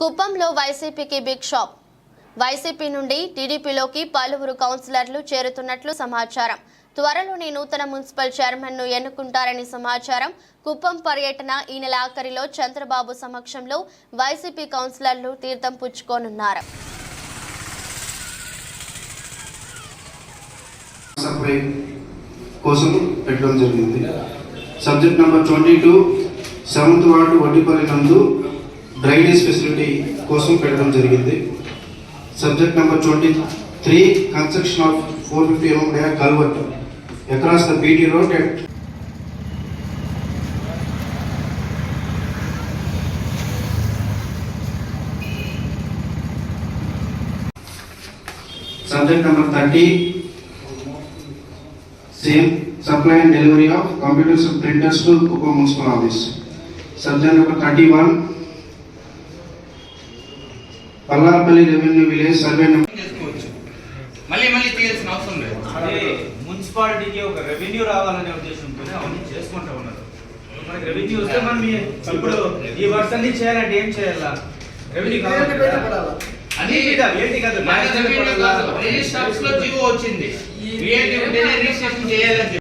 కుప్పంలో వైసీపీకి big shop YCP నుండి టీడీపీలోకి పలువురు కౌన్సిలర్లు చేరుతున్నట్లు సమాచారం. త్వరలోనే నూతన మున్సిపల్ చైర్మన్ను ఎన్నుకుంటారని సమాచారం. కుప్పం పర్యటన ఈ నెల ఆఖరిలో చంద్రబాబు సమక్షంలో వైసీపీ కౌన్సిలర్లు తీర్థం పుచ్చుకోనున్నారు. కోసం పెట్టడం జరిగింది. Subject number twenty two seventh ward Vaddipalli నందు డ్రైనేజ్ ఫెసిలిటీ కోసం పెట్టడం జరిగింది subject number twenty three construction of four fifty mm dia culvert across the BT road at Subject number thirty, same supply and delivery of computers and printers to Kuppam Municipal Office. Subject number thirty-one, Village Survey number చేసుకోవచ్చు. మళ్ళీ మళ్ళీ తీయాల్సిన అవసరం లేదు. మున్సిపాలిటీకి ఒక revenue రావాలనే ఉద్దేశంతో అవన్నీ చేసుకుంటా ఉన్నారు. మనకి రెవెన్యూ వస్తే మనం ఈ- ఇప్పుడు ఈ వర్క్ అన్ని చేయాలంటే ఏం చేయాలా? రెవెన్యూ కావాలి? అది ఏంటి కాదు, రెవెన్యూ లో జీవో వచ్చింది. రిజిస్ట్రేషన్ చేయాలని